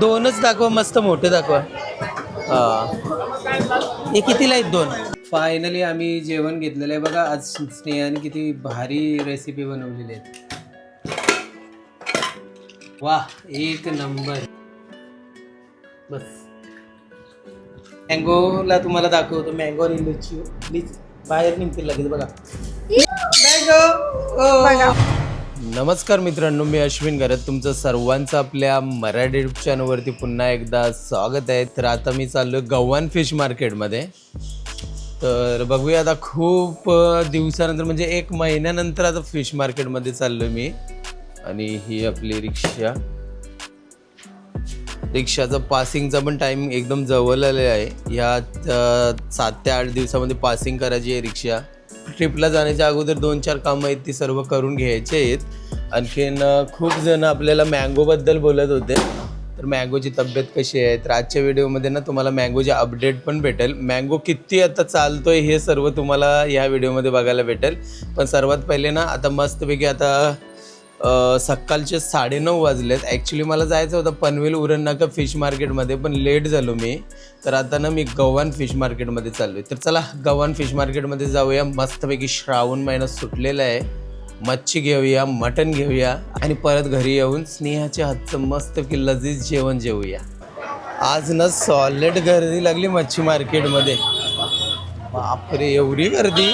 दोनच दाखवा मस्त मोठे दाखवा. हा. हे कितीला आहेत दोन? फायनली आम्ही जेवण घेतलेलं आहे. बघा आज स्नेहाने किती भारी रेसिपी बनवलेली आहे वा एक नंबर. बस. मँगोला तुम्हाला दाखवतो. मँगो आणि लिची प्लीज बाहेर निघतील लगेच बघा. मँगो नमस्कार मित्रांनो मी अश्विन गरत तुमचं सर्वांचं आपल्या मराठी युट्यूब चॅनलवरती पुन्हा एकदा स्वागत आहे. तर आता मी चाललो गव्हाण फिश मार्केटमध्ये. तर बघूया आता खूप दिवसानंतर म्हणजे एक महिन्यानंतर आता फिश मार्केटमध्ये चाललो मी. आणि ही आपली रिक्षा. रिक्षाचा पासिंगचा पण टाईम एकदम जवळ आलेला आहे. ह्या सात ते आठ दिवसामध्ये पासिंग करायची आहे रिक्षा. ट्रिपला जाण्याच्या अगोदर दोन चार कामं आहेत ती सर्व करून घ्यायचे आहेत. आणखीन खूप जण आपल्याला मँगोबद्दल बोलत होते. तर मँगोची तब्येत कशी आहे? तर आजच्या व्हिडिओमध्ये ना तुम्हाला मँगोचे अपडेट पण भेटेल. मँगो किती आता चालतो आहे हे सर्व तुम्हाला ह्या व्हिडिओमध्ये बघायला भेटेल. पण सर्वात पहिले ना आता मस्तपैकी आता सकाळचे साडेनऊ वाजलेत. ॲक्च्युली मला जायचं होतं पनवेल उरण नाका फिश मार्केटमध्ये पण लेट झालो मी. तर आता ना मी गव्हाण फिश मार्केटमध्ये चाललो आहे तर चला गव्हाण फिश मार्केटमध्ये जाऊया. मस्तपैकी श्रावण महिना सुटलेला आहे. मच्छी घेऊया मटण घेऊया आणि परत घरी येऊन स्नेहाच्या हातचं मस्तपैकी लजीज जेवण जेवूया. आज ना सॉलिड गर्दी लागली मच्छी मार्केटमध्ये बापरे एवढी गर्दी?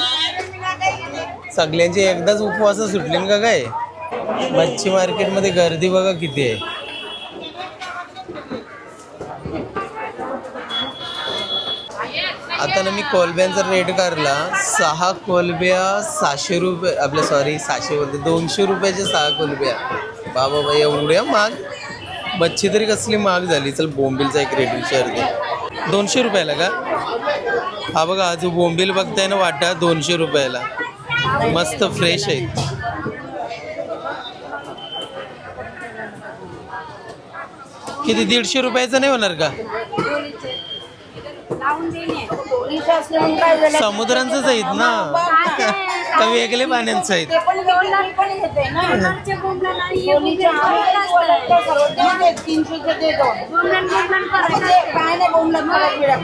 सगळ्यांचे एकदाच उपवास सुटले का काय? मच्छी मार्केटमध्ये गर्दी बघा किती आहे. आता ना मी कोलब्यांचा रेट काढला. सहा कोलब्या सहाशे रुपये आपल्या सॉरी सहाशे बोलते दोनशे रुपयाच्या सहा कोलब्या. बाबा बाई एवढ्या महाग? मच्छी तरी कसली महाग झाली. चल बोंबिलचा एक रेट विचारते दोनशे रुपयाला का? हा बघा हा जो बोंबील बघताय ना वाटा दोनशे रुपयाला. मस्त फ्रेश आहे किती दीडशे रुपयाचं नाही होणार का? समुद्रांचंच आहेत ना. का वेगळे पाण्यांचं आहेत.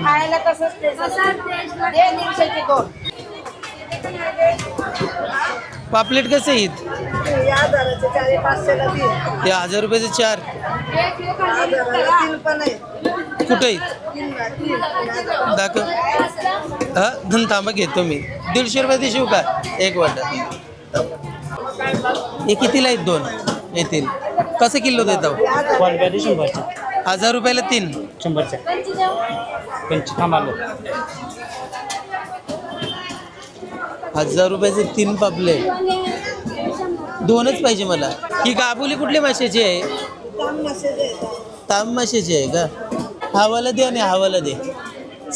खायला तसंच दोन. पापलेट कसे आहेत? ते हजार रुपयाचे चार. कुठे आहेत. दाखव. हा धन थांबा घेतो मी. दीडशे रुपयाचे शिव का? एक वाटा. हे कितीला आहेत दोन? येतील कसं किलो देतो शंभरच्या हजार रुपयाला तीन. शंभरच्या पंच थांबालो हजार रुपयाचे तीन पापले. दोनच पाहिजे मला. ही गाबुली कुठल्या माशाची आहे? ताम माशाची आहे का? हवाला दे आणि हवाला दे.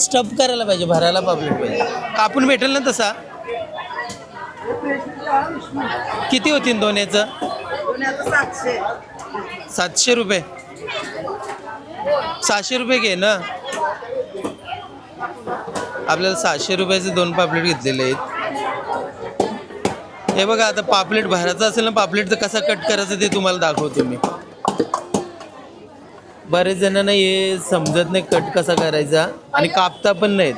स्टप करायला पाहिजे भरायला पापलेट पाहिजे कापून भेटेल ना तसा? किती होतील दोन याचं सातशे सातशे रुपये. सहाशे रुपये घे ना. आपल्याला सहाशे रुपयाचे दोन पापलेट घेतलेले आहेत. हे बघा आता पापलेट भरायचं असेल ना पापलेट तर कसा कट करायचं ते तुम्हाला दाखवतो मी. बरेच जणांना हे समजत नाही कट कसा करायचा आणि कापता पण नाहीत.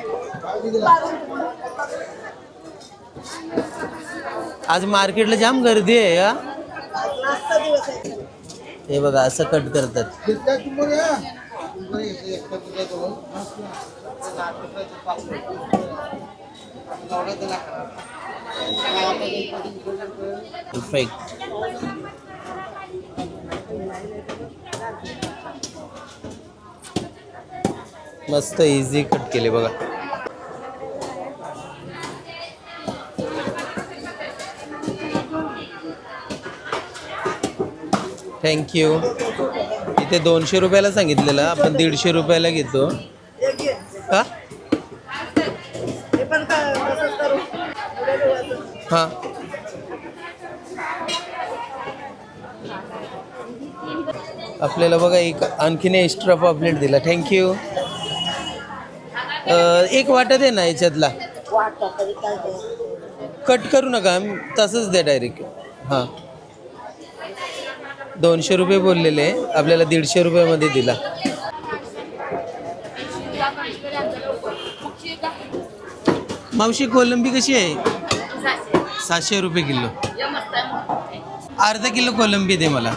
आज मार्केटला जाम गर्दी आहे या हे बघा असं कट करतात. परफेक्ट मस्त इझी कट केले बघा. थँक्यू इथे दोनशे रुपयाला सांगितलेलं आपण दीडशे रुपयाला घेतो. का हां. आपल्याला बघा एक आणखीन एक्स्ट्रा पॉपलेट दिला. थँक्यू एक वाटत आहे ना याच्यातला? कट करू नका तसंच द्या डायरेक्ट हां. दोनशे रुपये बोललेले आपल्याला दीडशे रुपयामध्ये दिला. मावशी कोलंबी कशी आहे? सातशे रुपये किलो. अर्धा किलो कोलंबी दे मला.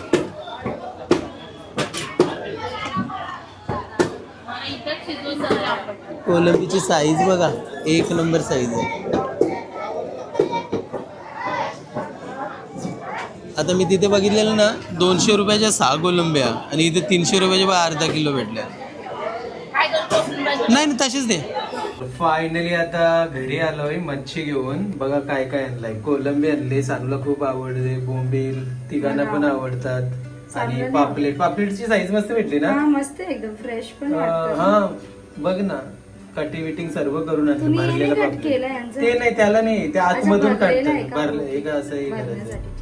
कोलंबीची साईज बघा एक नंबर साईज आहे. आता मी तिथे बघितलेलं ना दोनशे रुपयाच्या सहा कोलंब्या आणि इथे तीनशे रुपयाच्या अर्धा किलो भेटल्या. नाही नाही तसेच दे. फायनली आता घरी आलोय मच्छी घेऊन. बघा काय काय आणलंय. कोलंबी आणले सानूला खूप आवडते. बोंबील तिघांना पण आवडतात. आणि पापलेट. पापलेटची साईज मस्त भेटली ना? हा मस्त एकदम फ्रेश पण हा बघ ना. कटिंग विटिंग सर्व करून आणलं. भरलेलं? ते नाही त्याला नाही. ते आतमधून भरलेलं आहे काढतात का? भरलं एक असं हे करायचं.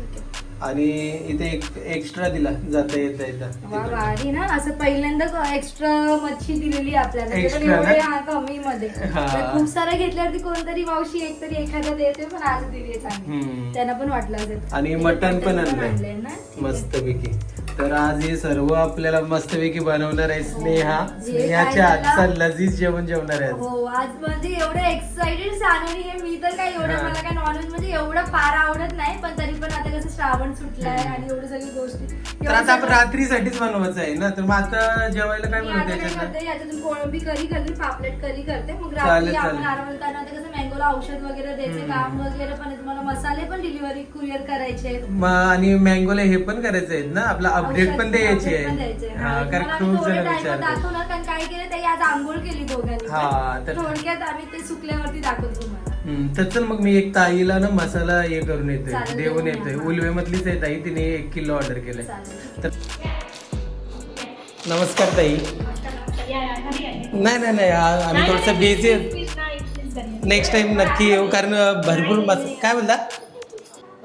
आणि इथे एक एक्स्ट्रा दिला जाता येता येता. वा भारी ना असं पहिल्यांदा एक्स्ट्रा मच्छी दिलेली आपल्याला. ना? हा कमी मध्ये हा. तर खूप सारं घेतल्यावरती कोणतरी मावशी एक तरी एखादा देते पण आज दिली आहे चांगली. हम्म. त्यांना पण वाटलं असेल. आणि मटण पण आणलंय ना? ठीक आहे. मस्तपैकी. तर आज हे सर्व आपल्याला मस्तपैकी बनवणार आहे स्नेहा जे स्नेहाच्या आजचा? लजीज जेवण जेवणार आहे आज. हो आज म्हणजे एवढं एक्साइटेड आहे मी तर काय एवढं हा. मला काय नॉनव्हेज म्हणजे एवढं फार आवडत नाही पण तरी पण आता कसं श्रावण सुटलाय आणि एवढी सगळी गोष्टी तर आता आपण रात्रीसाठीच बनवायचं आहे ना तर मग आता जेवायला काय मी आता काय याच्यातून कोळंबी करी करते पापलेट करी करते मग चालेल, रात्री आपण चालेल. आरामात कारण आता कसं मँगोला औषध वगैरे द्यायचे काम वगैरे पण आहे. तुम्हाला मसाले पण डिलिव्हरी कुरिअर करायचे आहेत. आणि मँगोला हे पण करायचं आहे ना आपला औषध- पण द्यायची पण. हा हा, कारण मला खूप थोड्या जण time मध्ये विचारतात दाखवणार कारण काय केलं ताई आज आंघोळ केली दोघांनी. हा, तर- थोडक्यात आम्ही ते सुकल्यावरती दाखवतो तुम्हाला. हम्म, तर चल मग मी एक ताईला ना मसाला हे करून येतोय चालेल, देऊन देऊन येतोय. उलवे मधलीच आहे ताई तिने एक किलो ऑर्डर केलंय. चालेल. तर नमस्कार ताई. नाही नाही नाही आ- आम्ही थोडस बिझी नेक्स्ट टाइम नक्की येऊ कारण अ, भरपूर मस काय बोलता?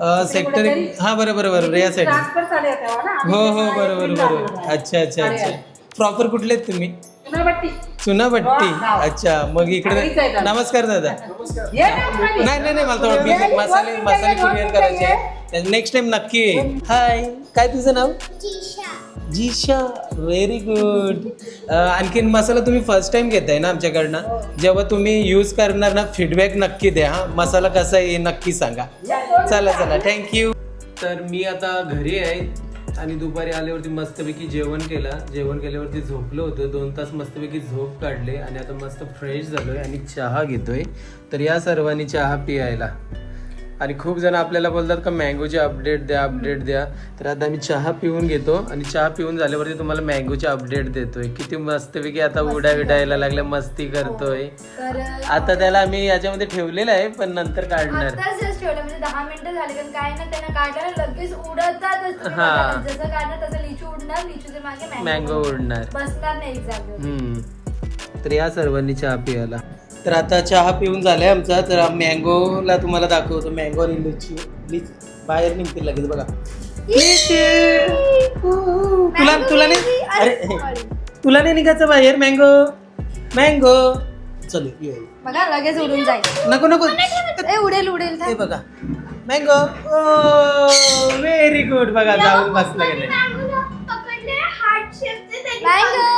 सेक्टर हा बरोबर बरोबर या साईड हो हो हो बरोबर बरोबर. अच्छा अच्छा अच्छा. प्रॉपर कुठले आहेत तुम्ही? चुनाभट्टी. अच्छा मग इकडे नमस्कार दादा. नाही नाही नाही मला थोडं मसाले मसाले कुरिअर करायचे नेक्स्ट टाइम नक्की येईल हाय काय तुझं नाव? जीशा व्हेरी गुड आणखीन मसाला तुम्ही फर्स्ट टाइम घेताय ना आमच्याकडनं? जेव्हा तुम्ही यूज करणार ना फीडबॅक नक्की द्या हां. मसाला कसा आहे हे नक्की सांगा. चला चला. थँक्यू तर मी आता घरी आहे आणि दुपारी आल्यावरती मस्तपैकी जेवण केलं. जेवण केल्यावरती झोपलो होतो. दोन तास मस्तपैकी झोप काढले आणि आता मस्त फ्रेश झालोय आणि चहा घेतोय. तर या सर्वांनी चहा पियायला. आणि खूप जण आपल्याला बोलतात का मँगोचे अपडेट द्या अपडेट द्या. तर आता मी चहा पिऊन घेतो आणि चहा पिऊन झाल्यावरती तुम्हाला मँगोचे अपडेट देतोय. किती मस्तपैकी आता उड्या विडायला लागल्या मस्ती करतोय. तर आता त्याला आम्ही याच्यामध्ये ठेवलेलं आहे पण नंतर काढणार. म्हणजे दहा मिनिटं झाली कारण काय ना त्यांना काढल्याला लगेच उडतच हा. जसं काढणार तसं लिचू उडणार लिचूच्या मागे मँगो उडणार. बसणार नाही. तर या सर्वांनी चहा पियाला. तर आता चहा पिऊन झालाय आमचा. तर मँगोला तुम्हाला दाखवतो. मँगो आणि लिची. लिच बाहेर निघते लगेच बघा. तुला तुला नाही? अरे तुला नाही निघायचं बाहेर मँगो मँगो चल ये. बघा लगेच उडून जाईल. नको नको. ए उडेल उडेल हे बघा. मँगो व्हेरी गुड बघा जाऊन बसला गेले मँगो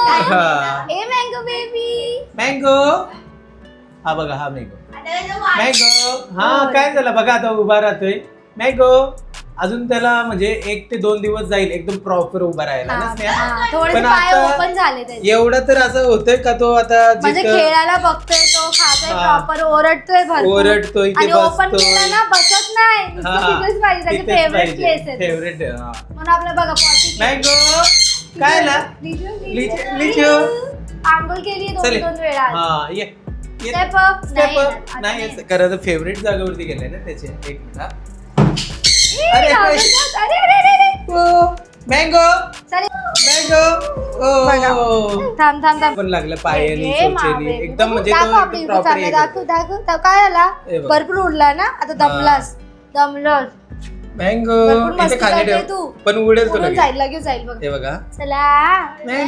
मँगो बेबी मँगो हा बघा हा मँगो. मँगो हा काय झालं? बघा आता उभा राहतोय. मँगो अजून त्याला म्हणजे एक ते दोन दिवस जाईल एकदम प्रॉपर उभा राहायला ना स्नेहा? थोडे पण पाय आता ओपन झाले त्याचे. एवढं तर असं होतंय का तो आता म्हणजे जिथं खेळायला बघतोय तो खातोय हा. प्रॉपर ओरडतोय भरपूर. ओरडतोय, ते आणि ओपन बसतोय. केला ना बसत नाही. नुसतं तिथेच पाहिजे त्याची फेवरेट प्लेस आहे फेवरेट म्हणून आपलं बघा पॉटी मँगो काय ला लिचू- लिचू. आंघोळ केली दोन चले. दोन वेळा हा ये. Step up. Step नाही up. येणार. आता नाही नाही. कारण फेवरेट जागेवरती गेलाय ना त्याचे एक मिनिट हा. अरे, अरे अरे अरे अरे अरे. मँगो चले. मँगो बघा. थांब थांब थांब पण लागलं पायानी चोचेनी. एकदम म्हणजे दाखव आपली प्रॉपर दाखव दाखव दाखव. काय आला हे बघ. भरपूर उडला ना आता दमलास दमलस मँगो भरपूर इथे खाली करते ठेव. तू. पण उडेल तो उडून लगेच. जाईल लगेच जाईल बघ. हे बघा. चला. ए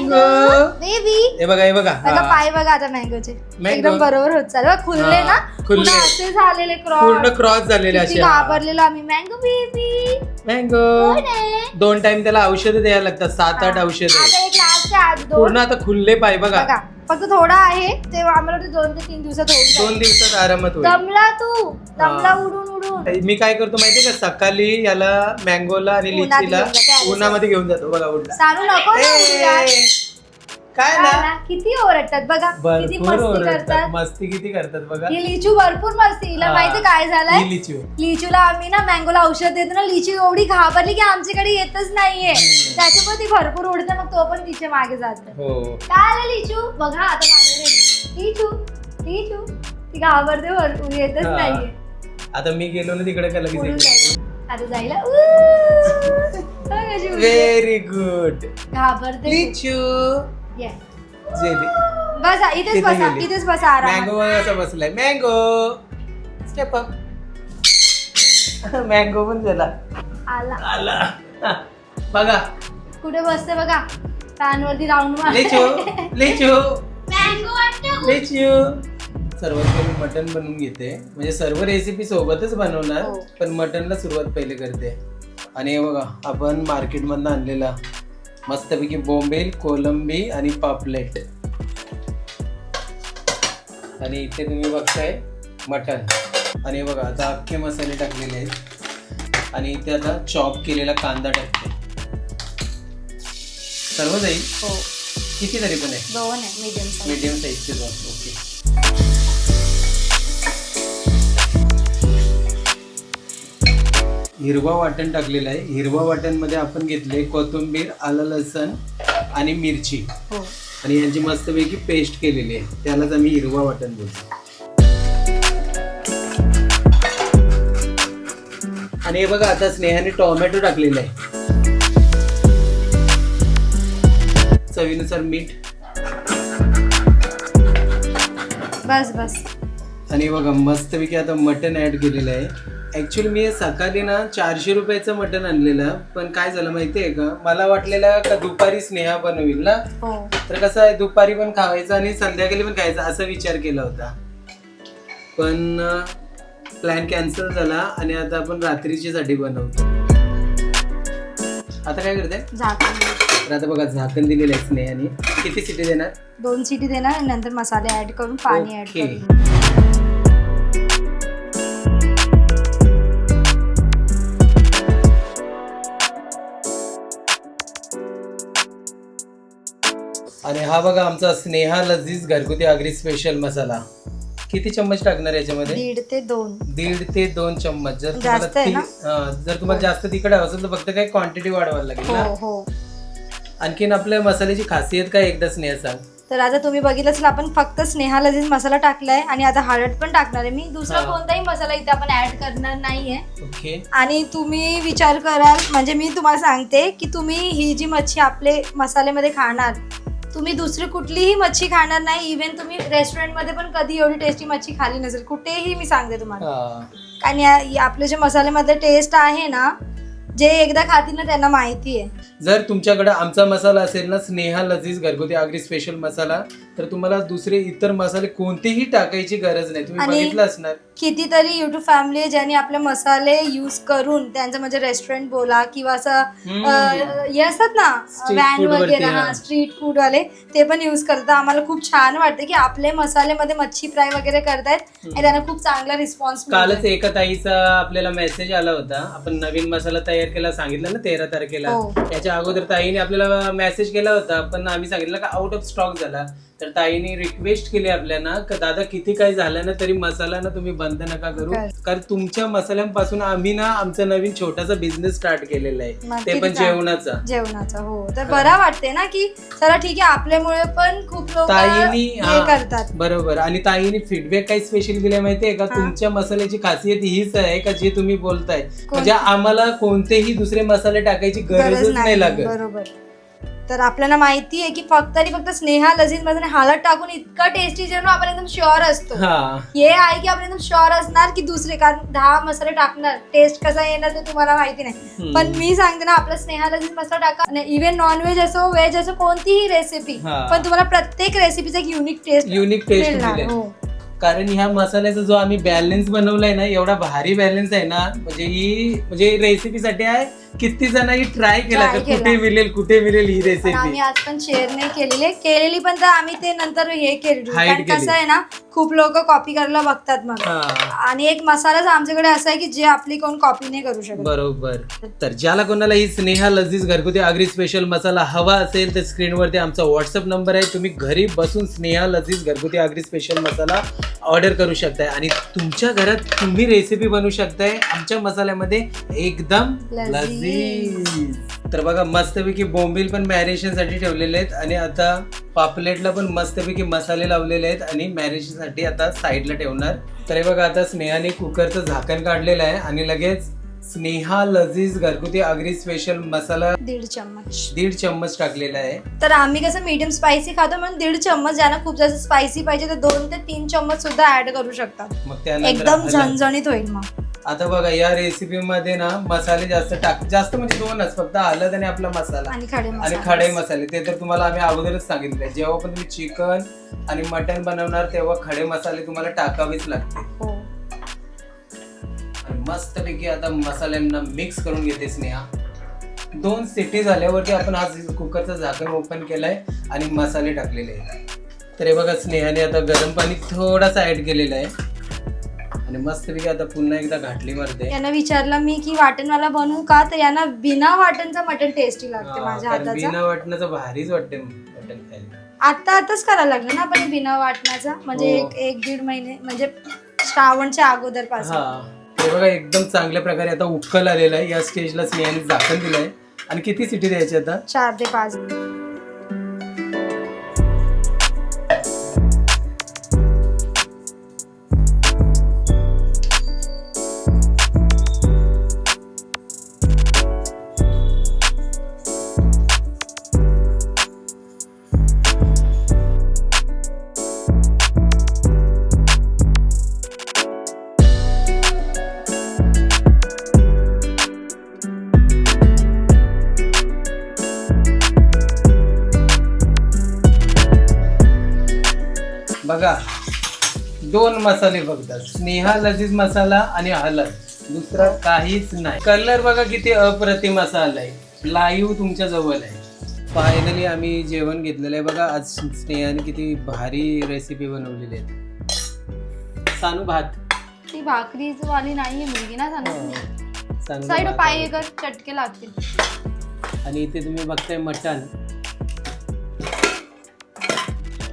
बेबी. हे बघा हे बघा. बघा हा. पाय बघा आता मँगोचे. Mango. एकदम बरोबर होत चालू. बघ, खुलले हा, ना. खुलले. पुन्हा असे झालेले पूर्ण क्रॉस क्रॉस झालेले किती असे घाबरलेलो आम्ही. Mango baby. मँगो. दोन टाइम त्याला औषधं द्यायला लागतात. सात आठ औषधं. आता एक लास्ट आज दोन. पूर्ण आता खुलले पाय बघा. बघा. फक्त थोडा आहे ते आम्हाला वाटतं दोन ते तीन दिवसात होऊन दोन जाईल. दिवसात आरामात होईल दमला तू दमला हा. उडून उडून मी काय करतो माहितीये का सकाळी याला मँगोला आणि उन्हात लिचीला घेऊन जाते आधी उन्हामध्ये घेऊन जातो बघा उडला सांगू नको ना. ए, काय ना? किती ओरडतात बघा किती भरपूर मस्ती ओरडतात. करतात. मस्ती किती करतात बघा. ही लिचू भरपूर मस्ती. हिला हा. माहिती काय झालंय? ही लिचू. लिचूला आम्ही ना मँगोला औषध देतो ना लिचू एवढी घाबरली की आमच्याकडे येतच नाहीये. त्याच्यामुळे ती भरपूर उडते मग तो पण तिच्यामागे जाते. हो. काय आलं लिचू? बघा आता माझ्याकडे लिचू लिचू. ती घाबरते भरपूर येतच हा. नाहीये. आता मी गेलो ना तिकडे का लगेच उडून येते. जाईल आता जायला? उ- बघ कशी उडते. व्हेरी गुड घाबरते. लिचू. जेली बस इथेच तिथे बसा गेली. इथेच बसा आरामात मँगो असा बसलाय मँगो स्टेप अप मँगो पण झाला आला आला बघा कुठे बसते बघा फॅन वरती राऊंड मार लिचू लिचू लिचू सर्वात पहिले मटन बनवून घेते म्हणजे सर्व रेसिपी सोबतच बनवणार हो. पण मटनला सुरुवात पहिले करते आणि हे बघा आपण मार्केटमधनं आणलेला मस्तपैकी बोंबील कोलंबी आणि पापलेट. आणि इथे तुम्ही बघताय मटन आणि बघा आता अख्खे मसाले टाकलेले आहेत. आणि इथे आता चॉप केलेला कांदा टाकते सर्व जाईल हो. किती तरी पण आहे? दोन आहे मीडियम साईज मीडियम साईजचे दोन. हिरवा वाटण टाकलेलं आहे. हिरवा वाटणमध्ये आपण घेतले कोथिंबीर आलं लसण आणि मिरची. हो. आणि यांची मस्तपैकी पेस्ट केलेली आहे. त्यालाच आम्ही हिरवा वाटण बोलतो. आणि हे बघा आता स्नेहाने टोमॅटो टाकलेला आहे. चवीनुसार मीठ. बस बस. आणि बघा मस्तपैकी आता मटन ऍड केलेलं आहे. ऍक्च्युली मी सकाळी ना चारशे रुपयाचं मटन आणलेलं पण काय झालं माहितीये का? मला वाटलेलं का दुपारी स्नेहा बनवील ना? हो. तर कसं आहे दुपारी पण खावायचं आणि संध्याकाळी पण खायचं असा विचार केला होता. पण प्लॅन कॅन्सल झाला आणि आता आपण रात्रीची साठी बनवतो. आता काय करते झाकण. दे. तर आता बघा झाकण दिलेलं आहे स्नेहाने. किती सिटी देणार? दोन सिटी देणार नंतर मसाले ऍड करून पाणी ऍड. करून. आणि हा बघा आमचा स्नेहा लजीज घरगुती आगरी स्पेशल मसाला. किती चम्मच टाकणार याच्यामध्ये? दीड ते दोन. दीड ते दोन चम्मच. जर तुम्हाला जास्त आहे ती- ना? हा, जर तुम्हाला जास्त तिखट हवं असेल तर फक्त काही क्वांटिटी वाढवायला लागेल हो ना? हो आणखीन आपल्या मसाल्याची खासियत काय एकदा स्नेहा सांग. तर आता तुम्ही बघितलं असेल आपण फक्त स्नेहा लजीज मसाला टाकलाय आणि आता हळद पण टाकणार आहे. मी दुसरा हा. कोणताही मसाला इथे आपण ऍड करणार नाहीये. ओके. आणि तुम्ही विचार कराल म्हणजे मी तुम्हाला सांगते की तुम्ही ही जी मच्छी आपले मसाल्यामध्ये खाणार तुम्ही दुसरी कुठलीही मच्छी खाणार नाही. इव्हन तुम्ही रेस्टॉरंटमध्ये पण कधी एवढी टेस्टी मच्छी खाली नसेल. कुठेही मी सांगते तुम्हाला. आणि या आपले जे मसाल्यामध्ये टेस्ट आहे ना जे एकदा खातील ना त्यांना माहिती आहे. जर तुमच्याकडे आमचा मसाला असेल ना स्नेहा लजीज घरगुती आगरी स्पेशल मसाला तर तुम्हाला दुसरे इतर मसाले कोणतेही टाकायची गरज नाही. तुम्ही आणि- बघितलं असणार. कितीतरी युट्यूब फॅमिली आहे ज्यांनी आपले मसाले यूज करून त्यांचं म्हणजे रेस्टॉरंट बोला किंवा असं हम्म. अं, हे असतात ना Street व्हॅन food वरती, वगैरे हा. हा स्ट्रीट फूड वाले ते पण यूज करतात. आम्हाला खूप छान वाटतं की आपले मसाल्यामध्ये मच्छी फ्राय वगैरे करतायत आणि त्यांना खूप चांगला रिस्पॉन्स कालच एका ताईचा आपल्याला मेसेज आला होता. आपण नवीन मसाला तयार केला सांगितलं ना तेरा तारखेला. हो. त्याच्या अगोदर ताईने आपल्याला मेसेज केला होता पण आम्ही सांगितलं का आउट ऑफ स्टॉक झाला. तर ताईने रिक्वेस्ट केली आपल्याला का दादा किती काही झालं ना तरी मसाला ना तुम्ही बंद नका करू. काय? कारण तुमच्या मसाल्यांपासून आम्ही ना आमचा नवीन छोटासा बिझनेस स्टार्ट केलेला आहे. ते पण. जेवणाचा. जेवणाचा हो. तर बरा वाटते ना की चला ठीक आहे आपल्यामुळे पण खूप लोक ताईनी हे हा, करतात. बरोबर. आणि ताईने फीडबॅक काही स्पेशल दिले माहितीये का? हा. तुमच्या मसाल्याची खासियत हीच आहे का जे तुम्ही बोलताय? म्हणजे आम्हाला कोणतेही दुसरे मसाले टाकायची गरज गरजच नाही लागत. बरोबर. तर आपल्याला माहिती आहे की फक्त आणि फक्त स्नेहा लजीजमध्ये हळद टाकून इतकं टेस्टी जेवण आपण एकदम शुअर असतो. हा. आहे की आपण एकदम शुअर असणार की दुसरे कारण दहा मसाले टाकणार. टेस्ट कसा येणार ते तुम्हाला माहिती नाही. पण मी सांगते ना आपला स्नेहा लजीज मसाला टाका. इव्हन नॉनव्हेज असो व्हेज असो कोणतीही रेसिपी. पण तुम्हाला प्रत्येक रेसिपीचा एक युनिक टेस्ट युनिक टेस्ट मिळणार. हो. कारण ह्या मसाल्याचा जो आम्ही बॅलन्स बनवलाय ना एवढा भारी बॅलन्स आहे ना म्हणजे ही म्हणजे रेसिपीसाठी आहे किती जणांनी ट्राय केला Try तर केला. कुठे मिळेल कुठे मिळेल ही पण रेसिपी आम्ही आज पण शेअर नाही केलेली केलेली पण तर आम्ही ते नंतर हे केली Hide कारण केली. कसं आहे ना खूप लोक कॉपी करायला बघतात मग. हा. आणि एक मसालाच आमच्याकडे असा आहे की जे आपली कोण कॉपी नाही करू शकत. बरोबर. तर ज्याला कोणाला ही स्नेहा लजीज घरगुती आगरी स्पेशल मसाला हवा असेल तर स्क्रीनवरती आमचा व्हॉट्सअप नंबर आहे. तुम्ही घरी बसून स्नेहा लजीज घरगुती आगरी स्पेशल मसाला ऑर्डर करू शकताय. आणि तुमच्या घरात तुम्ही रेसिपी बनवू शकताय. आमच्या मसाल्यामध्ये एकदम लजीज. लजीज. तर बघा मस्तपैकी बोंबील पण मॅरिनेशनसाठी ठेवलेले आहेत आणि आता पापलेटला पण मस्तपैकी मसाले लावलेले आहेत आणि मॅरिनेशनसाठी आता साईडला ठेवणार. तर हे बघा आता स्नेहाने कुकरचं झाकण काढलेलं आहे आणि लगेच स्नेहा लजीज घरगुती आगरी स्पेशल मसाला दीड चम्मच. दीड चम्मच टाकलेला आहे. तर आम्ही कसं मीडियम स्पायसी खातो म्हणून दीड चम्मच ज्यांना खूप जास्त स्पायसी पाहिजे तर दोन ते तीन चम्मच सुद्धा ऍड करू शकतात. मग त्यानंतर एकदम. झणझणीत होईल मग. आता बघा या रेसिपी मध्ये ना मसाले जास्त टाक जास्त म्हणजे दोनच फक्त हळद आणि आपला मसाला. आणि खडे आणि मसाले. खडे मसाले. ते तर तुम्हाला आम्ही अगोदरच सांगितले. जेव्हा पण तुम्ही चिकन आणि मटन बनवणार तेव्हा खडे मसाले तुम्हाला टाकावेच लागतील. हो. आणि मस्तपैकी आता मसाल्यांना मिक्स करून घेते स्नेहा. दोन सिटी झाल्यावरती आपण हा कुकरचं झाकण ओपन केलंय आणि मसाले टाकलेले आहेत. तर हे बघा स्नेहाने आता गरम पाणी थोडासा ऍड केलेला आहे. आणि मस्तपैकी आता पुन्हा एकदा घाटली मारते. यांना विचारलं मी की वाटणवाला बनवू का? तर यांना बिना वाटणचा मटण टेस्टी लागते हा, माझ्या कारण हाताचा. बिना वाटण्याचं भारीच वाटते मटन खायला. आता आताच करायला लागलं ना आपण बिना वाटणाचा? म्हणजे हो. एक एक दीड महिने म्हणजे श्रावणच्या अगोदरपासून हा. हे बघा एकदम चांगल्या प्रकारे आता उकल आलेला आहे. या स्टेजला स्नेहाने झाकण दिलंय. आणि किती सिटी द्यायची आता? चार ते पाच. बघा. दोन मसाले फक्त स्नेहा लजीज मसाला आणि हळद दुसरा काहीच नाही. कलर बघा किती अप्रतिम असा आलाय. लाईव्ह तुमच्या जवळ आहे. फायनली आम्ही जेवण घेतलेलं आहे. बघा आज स्नेहाने किती भारी रेसिपी बनवलेली आहे. सानू भात. ती भाकरी वाली नाहीये मुलगी ना सांग सानू साईड पाय. कर चटके लागतील. आणि इथे तुम्ही बघताय मटण.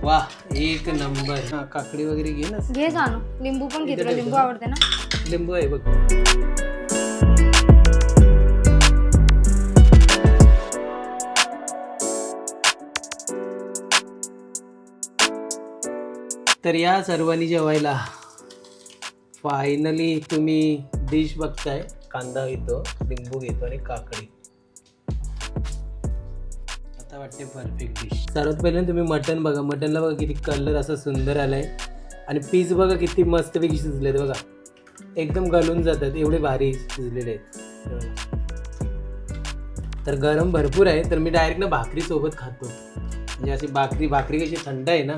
वा एक नंबर. हा काकडी वगैरे घे ना. घे जाणू लिंबू पण घे इथे तुला ठेवतो लिंबू. आवडते ना? लिंबू आहे बघ. तर या सर्वांनी जेवायला. फायनली तुम्ही डिश बघताय. कांदा घेतो लिंबू घेतो आणि काकडी. मस्त वाटते परफेक्ट डिश सर्वात पहिले तुम्ही मटन बघा. मटनला बघा किती कलर असा सुंदर आलाय. आणि पीस बघा किती मस्तपैकी शिजलेत बघा. एकदम गलून जातात. एवढे भारी शिजलेले आहेत. तर गरम भरपूर आहे. तर मी डायरेक्ट ना भाकरीसोबत खातो. म्हणजे अशी भाकरी भाकरी कशी थंड आहे ना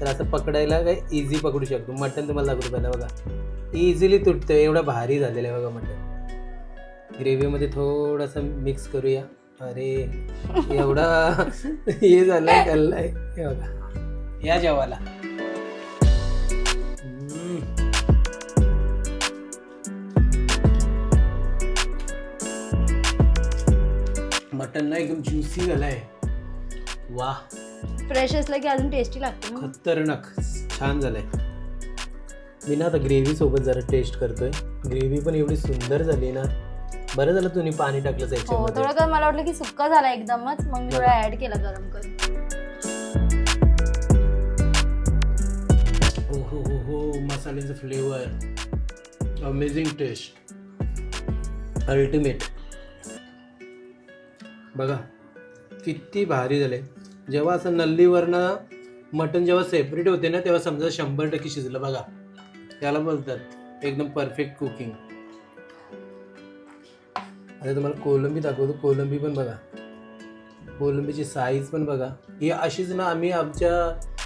तर असं पकडायला काय इझी पकडू शकतो. मटन तुम्हाला दाखवतो पहिला बघा. इझिली तुटतं एवढं भारी झालेलं आहे बघा मटन ग्रेव्हीमध्ये थोडंसं मिक्स करूया. अरे एवढा हे झालंय हे बघा. या जेवाला. मटन ना एकदम ज्युसी झालाय. वा फ्रेश असलं की अजून टेस्टी लागते ना? खतरनाक. छान झालंय. मी ना आता ग्रेव्ही सोबत जरा टेस्ट करतोय. ग्रेव्ही पण एवढी सुंदर झाली ना. बरं झालं तुम्ही पाणी टाकलं हो याच्यामध्ये थोडं मला वाटलं की सुक्का झाला एकदमच मग मी थोडा ऍड केला गरम करून. हो हो हो हो मसाल्याचं फ्लेवर अमेझिंग टेस्ट अल्टिमेट बघा किती भारी झाले. जेव्हा असं नल्लीवरनं मटण जेव्हा सेपरेट होते ना तेव्हा समजा शंभर टक्के शिजलं. बघा त्याला बोलतात एकदम परफेक्ट कुकिंग आता तुम्हाला कोलंबी दाखवतो. कोलंबी पण बघा. कोलंबीची साईज पण बघा. ही अशीच ना आम्ही आमच्या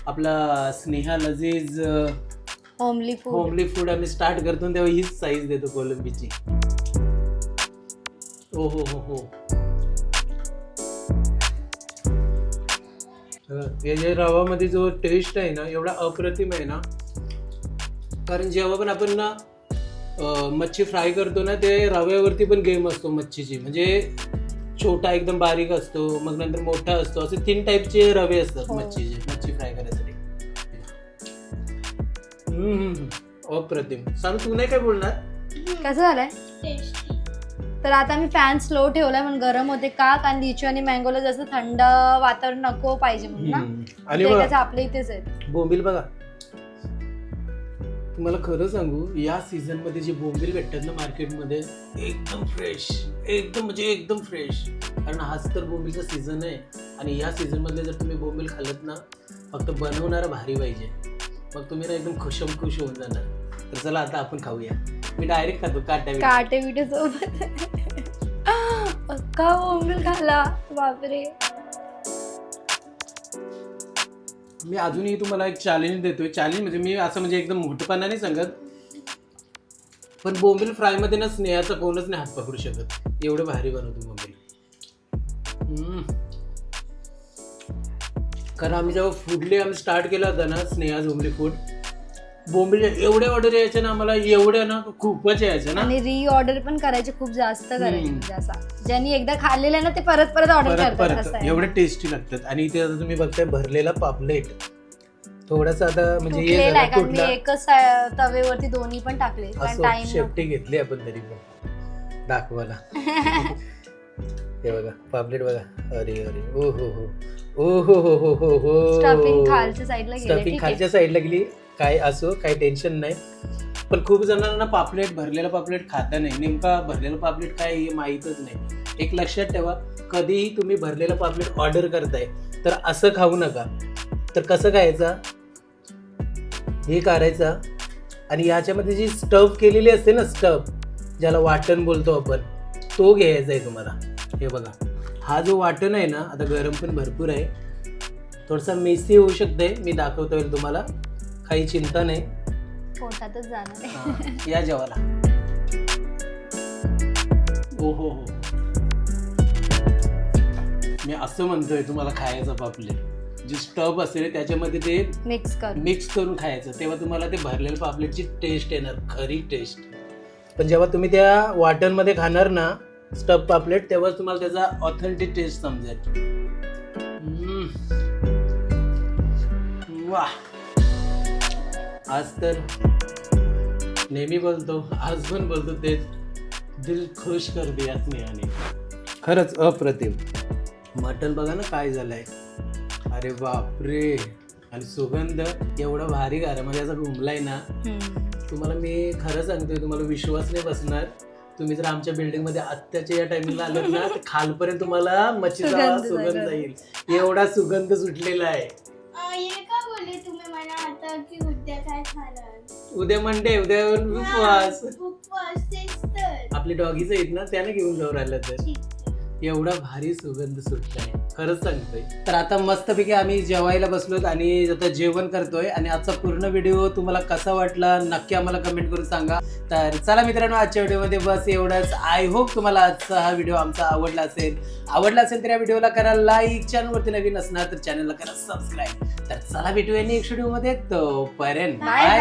आपला Sneha Lazeez homely food homely food आम्ही स्टार्ट करतो तेव्हा हीच साईज देतो कोलंबीची. ओ हो हो हो. हे जे रवामध्ये जो टेस्ट आहे ना एवढा अप्रतिम आहे ना. कारण जेव्हा पण आपण ना मच्छी फ्राय करतो ना ते रव्यावरती पण गेम असतो मच्छीची. म्हणजे छोटा एकदम बारीक असतो मग नंतर मोठा असतो असे तीन टाईपचे रवे असतात हो. मच्छीचे मच्छी फ्राय करण्यासाठी हम्म, अप्रतिम. सांग तू नाही काय बोलणार? कसं झालंय? तर आता मी फॅन स्लो ठेवलाय पण गरम होते का? कारण लिचू आणि मँगोला जसं थंड वातावरण नको पाहिजे म्हणून ना. हम्म. आणि ते बघा. कसं आपल्या इथेच आहेत बोंबील बघा. तुम्हाला खरं सांगू या सीझनमध्ये जे बोंबील भेटतात ना मार्केटमध्ये एकदम फ्रेश एकदम म्हणजे एकदम फ्रेश कारण हाच तर बोंबीलचा सीझन आहे. आणि या सीझनमध्ये जर तुम्ही बोंबील खाल्लत ना फक्त बनवणारा भारी पाहिजे. मग तुम्ही ना एकदम खुशम खुश होऊन जाणार. तर चला आता आपण खाऊया. मी डायरेक्ट खातो काट्या काटे बिटे सोबत. अक्का बोंबील खाला बापरे. मी अजूनही तुम्हाला एक चॅलेंज देतोय. चॅलेंज म्हणजे मी असं म्हणजे एकदम मोठेपणा नाही सांगत. पण बोंबील फ्रायमध्ये ना स्नेहाचा कोणच नाही हात पकडू शकत. एवढं भारी बनवतो बोंबील. कारण आम्ही जेव्हा फूडले आम्ही स्टार्ट केला होता ना स्नेहा झोंबली फूड बोंबील एवढे ऑर्डर यायचे ना आम्हाला एवढ्या ना खूपच यायचं ना. आणि री ऑर्डर पण करायचे खूप जास्त करायचे. म्हणजे असा ज्यांनी एकदा खाल्लेलं ना ते परत परत ऑर्डर परत करतात असं परत आहे. एवढे टेस्टी लागतात. आणि इथे आता तुम्ही बघताय भरलेला पापलेट. थोडासा आता म्हणजे हे तुटलेला आहे झालं कारण मी तुटला. एकच तवेवरती दोन्ही पण टाकले. कारण असो टाइम शेपटी घेतली आपण तरी पण. दाखवायला. हे बघा पापलेट बघा. अरे अरे. ओ हो. हो ओ हो हो हो हो. हो स्टफिंग खालच्या साईडला गेले स्टफिंग ठीक आहे. खालच्या साईडला गेली. काय असो काही टेन्शन नाही. पण खूप जणांना पापलेट भरलेलं पापलेट खाता नाही. नेमका भरलेलं पापलेट काय हे माहीतच नाही. एक लक्षात ठेवा कधीही तुम्ही भरलेलं पापलेट ऑर्डर करताय तर असं खाऊ नका. तर कसं खायचा? हे करायचा. आणि याच्यामध्ये जी स्टव केलेली असते ना स्टफ ज्याला वाटण बोलतो आपण तो घ्यायचा आहे तुम्हाला. हे बघा. हा जो वाटण आहे ना आता गरम पण भरपूर आहे. थोडासा मेसी होऊ शकते मी दाखवता येईल तुम्हाला. काही चिंता नाही. पोटातच जाणार आहे. हा, या जेवायला. ओ हो हो. मी असं म्हणतोय तुम्हाला खायचं पापलेट जे स्टफ असेल त्याच्यामध्ये ते मिक्स कर मिक्स करून खायचं. तेव्हा तुम्हाला ते भरलेल्या पापलेटची टेस्ट येणार खरी टेस्ट पण जेव्हा तुम्ही त्या वाटणमध्ये खाणार ना स्टफ पापलेट तेव्हा तुम्हाला त्याचा ऑथेंटिक टेस्ट समजेल. हम्म. आज तर नेहमी बोलतो आज पण बोलतो तेच दिल खुश कर दिया स्नेहाने खरंच अप्रतिम. मटण बघा ना काय झालंय. अरे बापरे. आणि सुगंध एवढा भारी घरामध्ये असा घुमलाय ना. तुम्हाला मी खरं सांगतोय तुम्हाला विश्वास नाही बसणार. तुम्ही जर आमच्या बिल्डिंगमध्ये आत्ताच्या या टायमिंगला आलात ना तर खालपर्यंत तुम्हाला मच्छीचा सुगंध जाईल. जाईल. एवढा सुगंध सुटलेला आहे. बोलले तुम्ही मला आता की उद्या काय खाणार? उद्या मंडे उद्या उपवास. उपवास तेच तर. आपले डॉगीच आहेत ना त्याने घेऊन जाऊ राहिलं तर ठीक. एवढा भारी सुगंध सुटलाय. खरंच सांगतोय. तर आता मस्तपैकी आम्ही जेवायला बसलोत आणि आता जेवण करतोय आणि आजचा पूर्ण व्हिडिओ तुम्हाला कसा वाटला नक्की आम्हाला कमेंट करून सांगा. तर चला मित्रांनो आजच्या व्हिडिओमध्ये बस एवढंच. आय होप तुम्हाला आजचा हा व्हिडिओ आमचा आवडला असेल. आवडला असेल तर या व्हिडिओला करा लाईक चॅनलवरती नवीन असणार तर चॅनलला करा सबस्क्राईब तर चला भेटूया नेक्स्ट व्हिडिओमध्ये तोपर्यंत बाय. बाय